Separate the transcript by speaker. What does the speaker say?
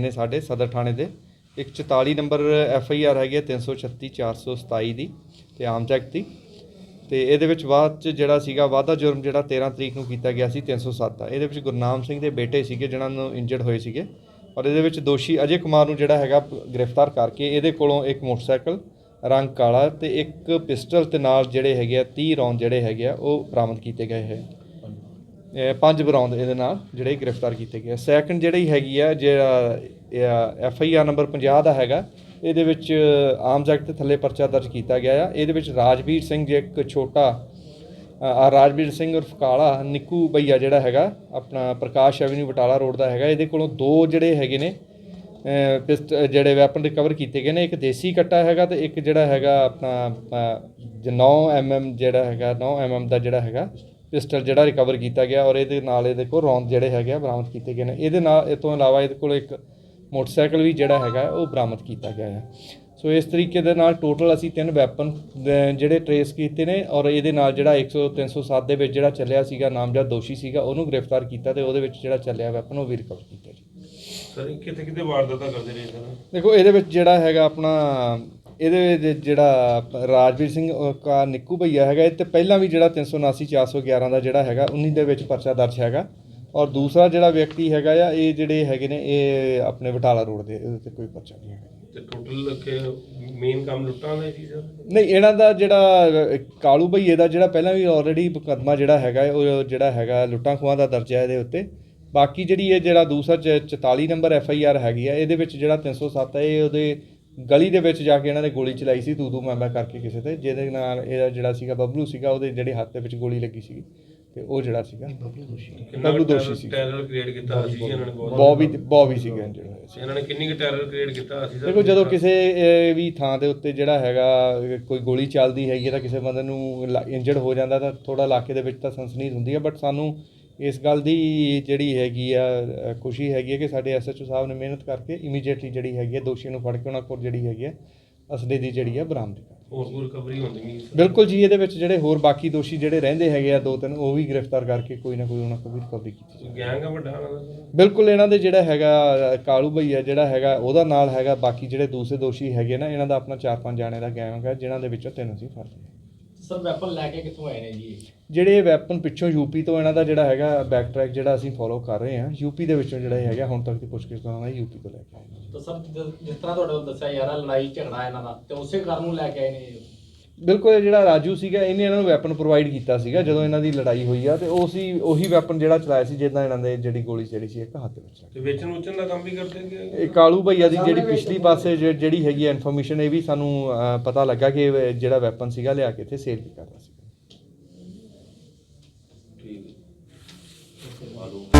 Speaker 1: ਨੇ ਸਾਡੇ ਸਦਰ ਥਾਣੇ ਦੇ। ਇੱਕ 44 ਨੰਬਰ ਐਫ ਆਈ ਆਰ ਹੈਗੀ ਹੈ 336 427 ਦੀ ਤੇ ਆਮ ਐਕਟ ਦੀ। ਤੇ ਇਹਦੇ ਵਿੱਚ ਬਾਅਦ ਚ ਜਿਹੜਾ ਸੀਗਾ, ਵਾਧਾ ਜੁਰਮ ਜਿਹੜਾ 13 ਤਰੀਕ ਨੂੰ ਕੀਤਾ ਗਿਆ ਸੀ 307 ਦਾ। ਇਹਦੇ ਵਿੱਚ ਗੁਰਨਾਮ ਸਿੰਘ ਦੇ ਬੇਟੇ ਸੀਗੇ ਜਿਹਨਾਂ ਨੂੰ ਇੰਜਰਡ ਹੋਏ ਸੀਗੇ। ਔਰ ਇਹਦੇ ਵਿੱਚ ਦੋਸ਼ੀ ਅਜੇ ਕੁਮਾਰ ਨੂੰ ਜਿਹੜਾ ਹੈਗਾ, ਗ੍ਰਿਫਤਾਰ ਕਰਕੇ ਇਹਦੇ ਕੋਲੋਂ ਇੱਕ ਮੋਟਰਸਾਈਕਲ, ਰੰਗ ਕਾਲਾ ਤੇ ਇੱਕ ਪਿਸਟਲ ਤੇ ਨਾਲ ਜਿਹੜੇ ਹੈਗੇ ਆ 30 ਰੌਂਦ ਜਿਹੜੇ ਹੈਗੇ ਆ, ਉਹ ਬਰਾਮਦ ਕੀਤੇ ਗਏ ਹੈ। ਪੰਜ ਬਰਾਉਂਦ ਇਹਦੇ ਨਾਲ ਜਿਹੜੇ ਗ੍ਰਿਫਤਾਰ ਕੀਤੇ ਗਏ ਸੈਕੰਡ ਜਿਹੜੀ ਹੈਗੀ ਆ, ਜਿਹੜਾ ਐਫ ਆਈ ਆਰ ਨੰਬਰ 50 ਦਾ ਹੈਗਾ, ਇਹਦੇ ਵਿੱਚ ਆਰਮਸ ਐਕਟ ਦੇ ਥੱਲੇ ਪਰਚਾ ਦਰਜ ਕੀਤਾ ਗਿਆ ਆ। ਇਹਦੇ ਵਿੱਚ ਰਾਜਵੀਰ ਸਿੰਘ ਜੇ ਇੱਕ ਛੋਟਾ ਆ ਰਾਜਵੀਰ ਸਿੰਘ ਉਰਫ ਕਾਲਾ, ਨਿੱਕੂ ਭਈਆ ਜਿਹੜਾ ਹੈਗਾ, ਆਪਣਾ ਪ੍ਰਕਾਸ਼ ਐਵਨਿਊ ਬਟਾਲਾ ਰੋਡ ਦਾ ਹੈਗਾ। ਇਹਦੇ ਕੋਲੋਂ ਦੋ ਜਿਹੜੇ ਹੈਗੇ ਨੇ ਪਿਸਟ ਜਿਹੜੇ ਵੈਪਨ ਰਿਕਵਰ ਕੀਤੇ ਗਏ ਨੇ। ਇੱਕ ਦੇਸੀ ਕੱਟਾ ਹੈਗਾ ਤੇ ਇੱਕ ਜਿਹੜਾ ਹੈਗਾ ਆਪਣਾ 9 ਐਮਐਮ ਜਿਹੜਾ ਹੈਗਾ 9 ਐਮਐਮ ਦਾ ਜਿਹੜਾ ਹੈਗਾ। ਪਿਸਟਲ ਜਿਹੜਾ ਰਿਕਵਰ ਕੀਤਾ ਗਿਆ ਔਰ ਇਹਦੇ ਨਾਲ ਇਹਦੇ ਕੋਲ ਰੌਂਦ ਜਿਹੜੇ ਹੈਗੇ ਆ ਬਰਾਮਦ ਕੀਤੇ ਗਏ ਨੇ। ਇਹਦੇ ਨਾਲ ਇਹ ਤੋਂ ਇਲਾਵਾ ਇਹਦੇ ਕੋਲ ਇੱਕ ਮੋਟਰਸਾਈਕਲ ਵੀ ਜਿਹੜਾ ਹੈਗਾ ਉਹ ਬਰਾਮਦ ਕੀਤਾ ਗਿਆ ਹੈ। ਸੋ ਇਸ ਤਰੀਕੇ ਦੇ ਨਾਲ ਟੋਟਲ ਅਸੀਂ ਤਿੰਨ ਵੈਪਨ ਜਿਹੜੇ ਟਰੇਸ ਕੀਤੇ ਨੇ ਔਰ ਇਹਦੇ ਨਾਲ ਜਿਹੜਾ 100 307 ਦੇ ਵਿੱਚ ਜਿਹੜਾ ਚੱਲਿਆ ਸੀਗਾ ਨਾਮਜ਼ਦ ਦੋਸ਼ੀ ਸੀਗਾ ਉਹਨੂੰ ਗ੍ਰਿਫਤਾਰ ਕੀਤਾ ਤੇ ਉਹਦੇ ਵਿੱਚ ਜਿਹੜਾ ਚੱਲਿਆ ਵੈਪਨ ਉਹ ਵੀ ਰਿਕਵਰ ਕੀਤਾ ਜੀ।
Speaker 2: ਸਰ ਕਿਤੇ ਕਿਤੇ ਵਾਰਦਾਤਾਂ ਕਰਦੇ ਰਹੇ ਸਰ
Speaker 1: ਦੇਖੋ ਇਹਦੇ ਵਿੱਚ ਜਿਹੜਾ ਹੈਗਾ ਆਪਣਾ ਇਹਦੇ ਵਿੱਚ ਜਿਹੜਾ ਰਾਜਵੀਰ ਸਿੰਘ ਕਾ ਨਿੱਕੂ ਭਈਆ ਹੈਗਾ ਇਹ ਤੇ ਪਹਿਲਾਂ ਵੀ ਜਿਹੜਾ 379 411 ਦਾ ਜਿਹੜਾ ਹੈਗਾ 19 ਦੇ ਵਿੱਚ ਪਰਚਾ ਦਰਜ ਹੈਗਾ। ਔਰ ਦੂਸਰਾ ਜਿਹੜਾ ਵਿਅਕਤੀ ਹੈਗਾ ਆ ਇਹ ਜਿਹੜੇ ਹੈਗੇ ਨੇ ਇਹ ਆਪਣੇ ਬਟਾਲਾ ਰੋਡ ਦੇ ਇਹਦੇ ਤੇ ਕੋਈ ਪਰਚਾ ਨਹੀਂ ਹੈਗਾ।
Speaker 2: ਤੇ ਟੋਟਲ ਕਿ ਮੇਨ ਕੰਮ ਲੁੱਟਾਂ ਦਾ ਹੀ ਸੀ ਸਰ?
Speaker 1: ਨਹੀਂ ਇਹਨਾਂ ਦਾ ਜਿਹੜਾ ਕਾਲੂ ਭਈਏ ਦਾ ਜਿਹੜਾ ਪਹਿਲਾਂ ਵੀ ਆਲਰੇਡੀ ਮੁਕੱਦਮਾ ਜਿਹੜਾ ਹੈਗਾ ਹੈ, ਉਹ ਜਿਹੜਾ ਹੈਗਾ ਲੁੱਟਾਂ ਖੋਹਾਂ ਦਾ ਦਰਜਾ ਇਹਦੇ ਉੱਤੇ। ਬਾਕੀ ਜਿਹੜੀ ਇਹ ਜਿਹੜਾ ਦੂਸਰਾ ਚ- 44 ਨੰਬਰ ਐਫ ਆਈ ਆਰ ਹੈਗੀ ਆ ਇਹਦੇ ਵਿੱਚ ਜਿਹੜਾ 307 ਹੈ ਇਹ ਉਹਦੇ ਗਲੀ ਦੇ ਵਿੱਚ ਜਾ ਕੇ ਇਹਨਾਂ ਨੇ ਗੋਲੀ ਚਲਾਈ ਸੀ ਤੂ ਤੂ ਮੈਂ ਮੈਂ ਕਰਕੇ ਕਿਸੇ ਤੇ ਜਿਹਦੇ ਨਾਲ ਇਹਦਾ ਜਿਹੜਾ ਸੀਗਾ ਬਬਲੂ ਸੀਗਾ ਉਹਦੇ ਜਿਹੜੇ ਹੱਥ ਦੇ ਵਿੱਚ ਗੋਲੀ ਲੱਗੀ ਸੀ ਤੇ ਉਹ ਜਿਹੜਾ ਸੀਗਾ। ਬਬਲੂ ਦੋਸ਼ੀ ਸੀ।
Speaker 2: ਟੈਰਰ ਕ੍ਰੀਏਟ ਕੀਤਾ ਸੀ ਇਹਨਾਂ ਨੇ ਬਹੁਤ
Speaker 1: ਬੌਬੀ ਬੌਬੀ ਸੀਗਾ ਜਿਹੜਾ
Speaker 2: ਇਹਨਾਂ ਨੇ ਕਿੰਨੀ ਕੁ ਟੈਰਰ ਕ੍ਰੀਏਟ ਕੀਤਾ ਸੀ ਸਰ
Speaker 1: ਦੇਖੋ ਜਦੋਂ ਕਿਸੇ ਵੀ ਥਾਂ ਦੇ ਉੱਤੇ ਜਿਹੜਾ ਹੈਗਾ ਕੋਈ ਗੋਲੀ ਚੱਲਦੀ ਹੈਗੀ ਹੈ ਤਾਂ ਕਿਸੇ ਬੰਦੇ ਨੂੰ ਇੰਜਰਡ ਹੋ ਜਾਂਦਾ ਤਾਂ ਥੋੜਾ ਇਲਾਕੇ ਦੇ ਵਿੱਚ ਤਾਂ ਸਨਸਨੀ ਹੁੰਦੀ ਹੈ ਬਟ ਸਾਨੂੰ ਇਸ ਗੱਲ ਦੀ ਜਿਹੜੀ ਹੈਗੀ ਆ ਖੁਸ਼ੀ ਹੈਗੀ ਹੈ ਕਿ ਸਾਡੇ ਐਸਐਚਓ ਸਾਹਿਬ ਨੇ ਮਿਹਨਤ ਕਰਕੇ ਇਮੀਡੀਏਟਲੀ ਜਿਹੜੀ ਹੈਗੀ ਹੈ ਦੋਸ਼ੀਆਂ ਨੂੰ ਫੜ ਕੇ ਉਹਨਾਂ ਕੋਲ ਜਿਹੜੀ ਹੈਗੀ ਹੈ ਅਸਲੇ ਦੀ ਜਿਹੜੀ ਹੈ ਬਰਾਮਦ ਕਰ
Speaker 2: ਹੋਰ ਕੋਈ ਰਿਕਵਰੀ ਹੁੰਦੀ
Speaker 1: ਬਿਲਕੁਲ ਜੀ ਇਹਦੇ ਵਿੱਚ ਜਿਹੜੇ ਹੋਰ ਬਾਕੀ ਦੋਸ਼ੀ ਜਿਹੜੇ ਰਹਿੰਦੇ ਹੈਗੇ ਆ ਦੋ ਤਿੰਨ ਉਹ ਵੀ ਗ੍ਰਿਫਤਾਰ ਕਰਕੇ ਕੋਈ ਨਾ ਕੋਈ ਉਹਨਾਂ ਕੋਲ ਵੀ ਰਿਕਵਰੀ ਕੀਤੀ ਜਾਵੇ।
Speaker 2: ਗੈਂਗ ਆ ਵੱਡਾ
Speaker 1: ਬਿਲਕੁਲ ਇਹਨਾਂ ਦੇ ਜਿਹੜਾ ਹੈਗਾ ਕਾਲੂ ਭਈਆ ਜਿਹੜਾ ਹੈਗਾ ਉਹਦਾ ਨਾਲ ਹੈਗਾ ਬਾਕੀ ਜਿਹੜੇ ਦੂਸਰੇ ਦੋਸ਼ੀ ਹੈਗੇ ਨਾ ਇਹਨਾਂ ਦਾ ਆਪਣਾ 4-5 ਜਾਣੇ ਦਾ ਗੈਂਗ ਹੈ ਜਿਨ੍ਹਾਂ ਦੇ ਵਿੱਚੋਂ ਤਿੰਨ ਅਸੀਂ ਫੜ ਲਏ।
Speaker 3: ਸਰ ਵੈਪਨ ਲੈ ਕੇ ਕਿੱਥੋਂ ਆਏ ਨੇ ਜੀ?
Speaker 1: ਜਿਹੜੇ ਵੈਪਨ ਪਿੱਛੋਂ ਯੂਪੀ ਤੋਂ ਇਹਨਾਂ ਦਾ ਜਿਹੜਾ ਹੈਗਾ ਬੈਕ ਟਰੈਕ ਜਿਹੜਾ ਅਸੀਂ ਫੋਲੋ ਕਰ ਰਹੇ ਹਾਂ ਯੂਪੀ ਦੇ ਵਿੱਚੋਂ ਜਿਹੜਾ ਹੈਗਾ ਹੁਣ ਤੱਕ ਦੀ ਪੁੱਛਗਿੱਛ ਤੋਂ ਯੂਪੀ ਤੋਂ ਲੈ ਕੇ ਆਏ ਨੇ
Speaker 3: ਤਾਂ ਸਰ ਜਿਸ ਜਿਸ ਤਰ੍ਹਾਂ ਤੁਹਾਡੇ ਕੋਲ ਦੱਸਿਆ ਯਾਰ ਲੜਾਈ ਝਗੜਾ ਇਹਨਾਂ ਦਾ ਤੇ ਉਸੇ ਕਾਰਨ ਨੂੰ ਲੈ ਕੇ ਆਏ ਨੇ ਇਹ।
Speaker 1: ਬਿਲਕੁਲ ਜਿਹੜਾ ਰਾਜੂ ਸੀਗਾ ਇਹਨੇ ਇਹਨਾਂ ਨੂੰ ਵੈਪਨ ਪ੍ਰੋਵਾਈਡ ਕੀਤਾ ਸੀਗਾ ਜਦੋਂ ਇਹਨਾਂ ਦੀ ਲੜਾਈ ਹੋਈ ਆ ਤੇ ਉਹ ਸੀ ਉਹੀ ਵੈਪਨ ਜਿਹੜਾ ਚਲਾਇਆ ਸੀ ਜਿੱਦਾਂ ਇਹਨਾਂ ਦੇ ਜਿਹੜੀ ਗੋਲੀ ਜਿਹੜੀ ਸੀ ਇੱਕ ਹੱਥ ਵਿੱਚ
Speaker 2: ਤੇ ਵੇਚਣ ਉਚਣ ਦਾ ਕੰਮ ਵੀ ਕਰਦੇ ਕਿ
Speaker 1: ਇਹ ਕਾਲੂ ਭਈਆ ਦੀ ਜਿਹੜੀ ਪਿਛਲੀ ਪਾਸੇ ਜਿਹੜੀ ਹੈਗੀ ਇਨਫੋਰਮੇਸ਼ਨ ਇਹ ਵੀ ਸਾਨੂੰ ਪਤਾ ਲੱਗਾ ਕਿ ਜਿਹੜਾ ਵੈਪਨ ਸੀਗਾ ਲਿਆ ਕੇ ਇੱਥੇ ਸੇਲ ਵੀ ਕਰਦਾ ਸੀ ਠੀਕ ਹੈ।